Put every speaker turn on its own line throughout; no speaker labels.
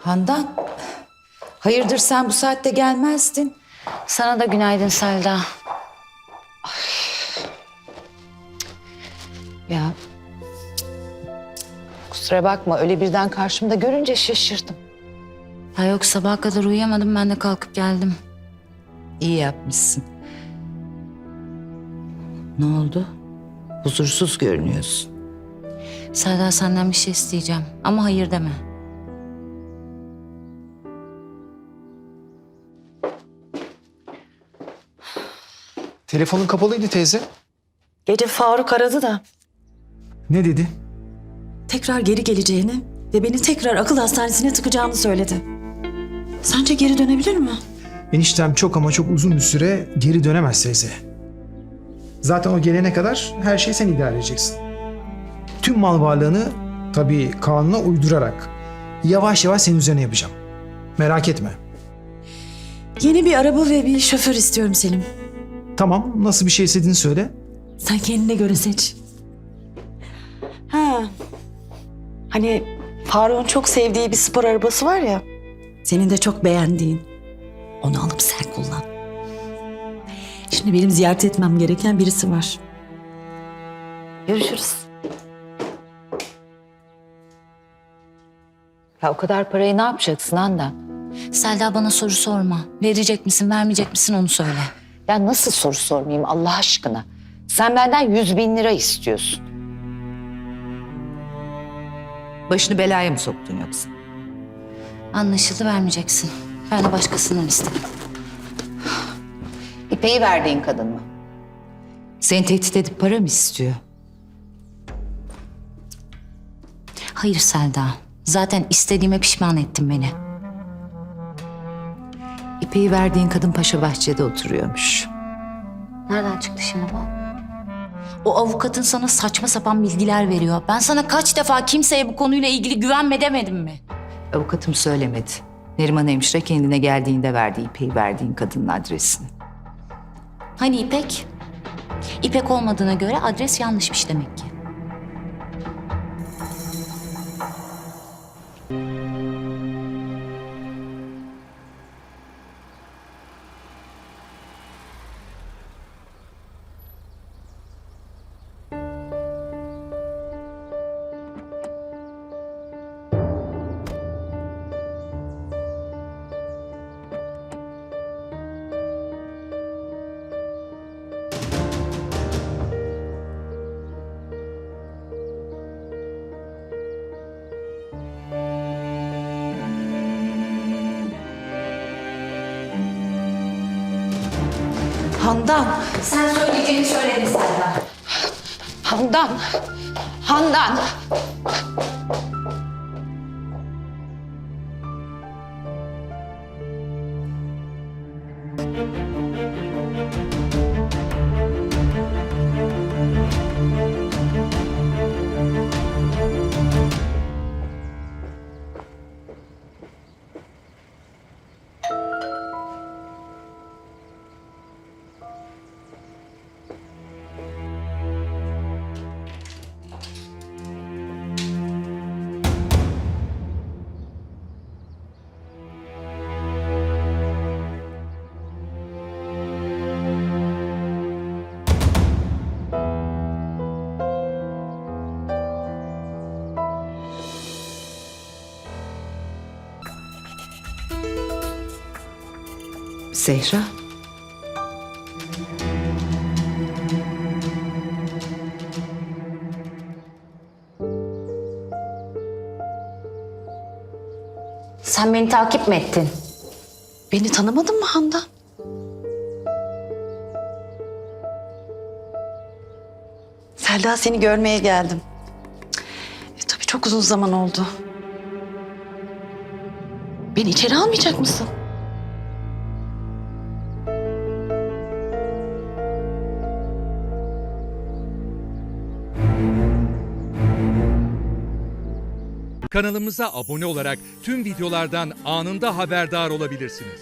Handan, hayırdır sen bu saatte gelmezdin?
Sana da günaydın Selda.
Ya kusura bakma öyle birden karşımda görünce şaşırdım.
Ya yok sabaha kadar uyuyamadım ben de kalkıp geldim.
İyi yapmışsın. Ne oldu? Huzursuz görünüyorsun.
Selda senden bir şey isteyeceğim ama hayır deme.
Telefonun kapalıydı teyze.
Gece Faruk aradı da
Ne dedi?
tekrar geri geleceğini ve beni tekrar akıl hastanesine tıkacağını söyledi. Sence geri dönebilir mi?
Eniştem çok ama çok uzun bir süre geri dönemez teyze. Zaten o gelene kadar her şeyi sen idare edeceksin. Tüm mal varlığını tabii kanuna uydurarak yavaş yavaş senin üzerine yapacağım. Merak etme.
Yeni bir araba ve bir şoför istiyorum Selim.
Tamam nasıl bir şey istediğini söyle.
Sen kendine göre seç. Ha. Hani Faruk'un çok sevdiği bir spor arabası var ya. Senin de çok beğendiğin. Onu alıp sen kullan. Şimdi benim ziyaret etmem gereken birisi var. Görüşürüz.
Ya o kadar parayı ne yapacaksın Handan?
Selda bana soru sorma. Verecek misin vermeyecek misin onu söyle.
Ya nasıl soru sormayayım Allah aşkına? Sen benden yüz bin lira istiyorsun. Başını belaya mı soktun yoksa?
Anlaşıldı vermeyeceksin. Ben de başkasından istedim.
İpeyi verdiğin kadın mı? Seni tehdit edip para mı istiyor?
Hayır Selda. Zaten istediğime pişman ettin beni.
İpeyi verdiğin kadın Paşa Bahçe'de oturuyormuş.
Nereden çıktı şimdi bu? O avukatın sana saçma sapan bilgiler veriyor. Ben sana kaç defa kimseye bu konuyla ilgili güvenme demedim mi?
Avukatım söylemedi. Neriman hemşire kendine geldiğinde verdi İpeyi verdiğin kadının adresini.
Hani İpek? İpek olmadığına göre adres yanlışmış demek ki.
Handan.
Sen söyleyeceğini söyledin Selda.
Handan! Handan! Zehra.
Sen beni takip mi ettin?
Beni tanımadın mı Handan? Selda seni görmeye geldim. E, tabii çok uzun zaman oldu. Beni içeri almayacak mısın?
Kanalımıza abone olarak tüm videolardan anında haberdar olabilirsiniz.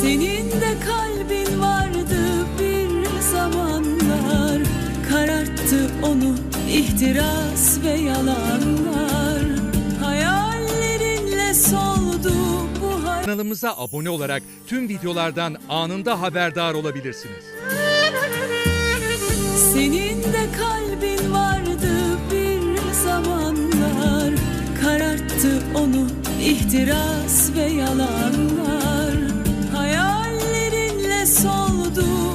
Senin de kalbin vardı bir zamanlar Kararttı ihtiras ve yalanlar Hayallerinle soldu bu hayat
Kanalımıza abone olarak tüm videolardan anında haberdar olabilirsiniz.
Senin de kalbin Kararttı onu ihtiras ve yalanlar. Hayallerinle soldu